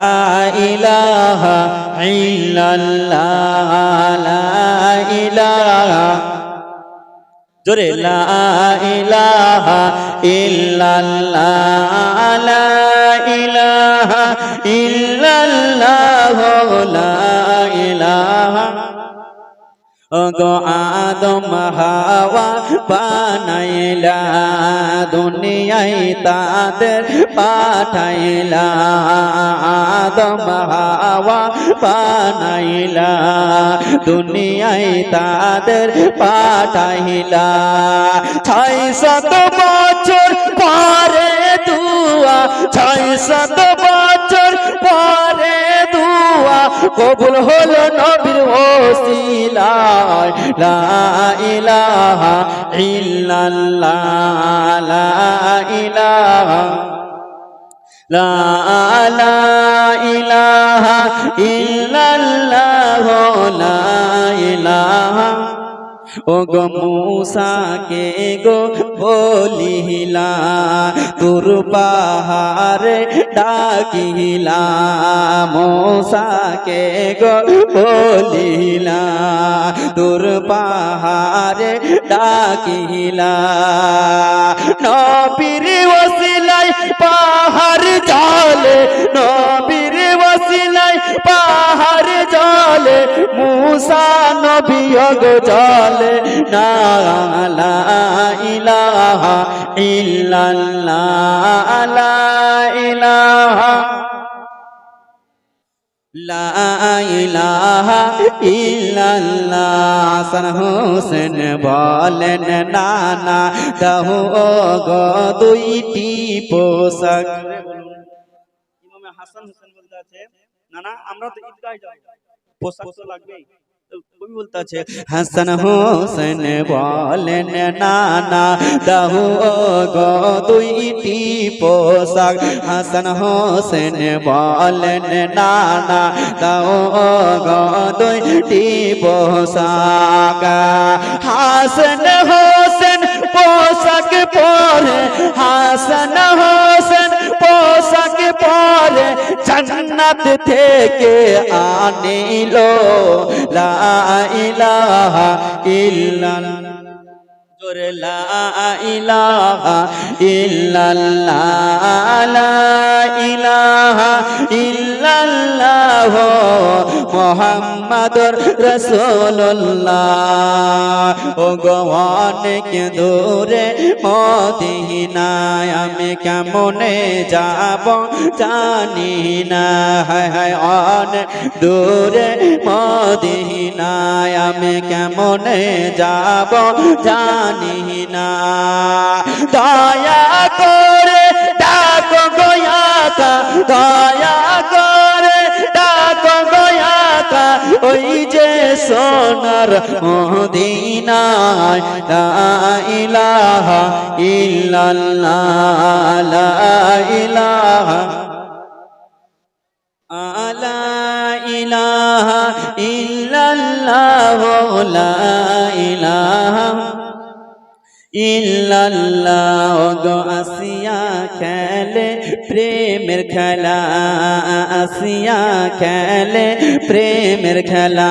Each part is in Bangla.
ইলাহা ইল্লাল্লাহ লা ইলাহা। জোরে লা ইলাহা ইল্লাল্লাহ লা ইলাহা ইল্লাল্লাহ। গো আদম হাওয়া বানাইলা, দুনিয়ায় তাদের পাঠাইলা। আদম হাওয়া বানাইলা, দুনিয়ায় তাদের পাঠাইলা। ছয় শত বছর পরে দুয়া ছয় শত বছর পরে দুয়া, কবুল হলো নবীর ওসিলায় লা ইলাহা ইল্লাল্লাহ লা ইলাহা লা লা ইলাহা ইল্লাল্লাহ লা ও গো মূসাকে গো বলিলা তোর পাহাড়ে ডাকিলা মূসাকে গো বলিলা তোর পাহাড়ে ডাকিলা নবীর ওসিলাই পাহাড় জলে নবীর ওসিলাই পাহাড় জলে মুসা নবী গো জলে না ইলাহা ইল্লাল্লাহ, লা হাসান বলেন, নানা দাহু গো, দুইটি ইমামে হাসান হোসেন বলতে আছে, নানা, আমরা তো ঈদগাহে পোশাক তো লাগবেই। তো কবি বলতে হাসান হোসেন বলেন নানা দাহু গো দুইটি পোশাক। হাসান হোসেন বলেন নানা দাও গো দুইটি পোশাক। হাসান হোসেন পোশাক পরে হাসান হোসেন পোশাক পরে জান্নাত থেকে আনিল। লা ইলাহা ইল্লাল্লাহ। জোরে লা ইলাহা ইল্লাল্লাহ। লা ইলাহা ইল্লাল্লাহ। মুহাম্মাদুর রাসূলুল্লাহ। ও গো অনেক দূরে মদিনায় আমি কেমনে যাব জানি না। হায় হায়, অনেক দূরে মদিনায় আমি কেমনে যাব জানি না। দয়া সোনার মদিনায় লা ইলাহা ইল্লাল্লাহ লা ইলাহা আলা ইলাহা ইল্লাল্লাহ লা ইল্লাল্লাহ গো আসিয়া খেলে প্রেমের খেলা আসিয়া খেলে প্রেমের খেলা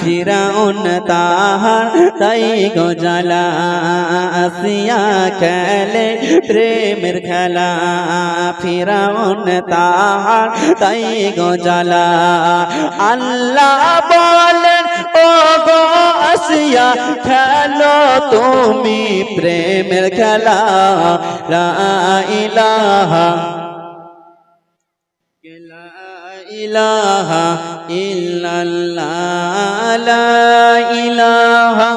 ফিরাউন তাহার তাই গো জ্বালা আসিয়া খেলে প্রেমের খেলা ফিরাউন তাহার তাই গো জ্বালা আল্লাহ বলেন ও গো আসিয়া খেলো তুমি প্রেমের খেলা। ইলাহা ইলাহা ইল্লাল্লাহ ইলাহা।